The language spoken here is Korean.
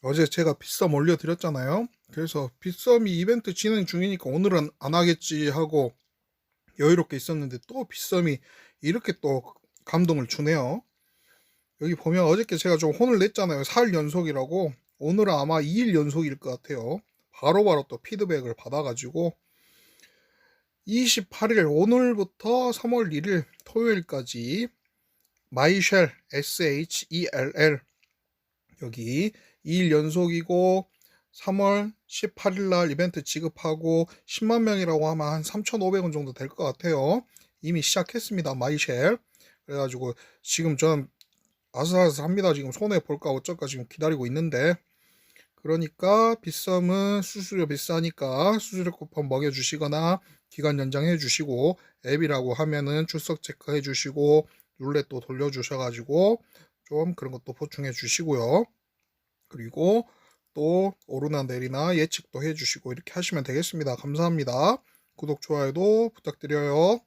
어제 제가 빗썸 올려드렸잖아요. 그래서 빗썸이 이벤트 진행 중이니까 오늘은 안 하겠지 하고 여유롭게 있었는데 또 빗썸이 이렇게 또 감동을 주네요. 여기 보면 어저께 제가 좀 혼을 냈잖아요. 4일 연속이라고. 오늘은 아마 2일 연속일 것 같아요. 바로바로 또 피드백을 받아가지고 28일 오늘부터 3월 1일 토요일까지 마이쉘 S-H-E-L-L 여기 2일 연속이고 3월 18일 날 이벤트 지급하고 10만 명이라고 하면 한 3,500원 정도 될 것 같아요. 이미 시작했습니다. 마이쉘. 그래가지고 지금 전 아슬아슬합니다. 지금 손해 볼까 어쩔까 지금 기다리고 있는데 그러니까 빗썸은 수수료 비싸니까 수수료 쿠폰 먹여주시거나 기간 연장해 주시고 앱이라고 하면은 출석 체크해 주시고 룰렛도 돌려주셔가지고 좀 그런 것도 보충해 주시고요. 그리고 또 오르나 내리나 예측도 해주시고 이렇게 하시면 되겠습니다. 감사합니다. 구독, 좋아요도 부탁드려요.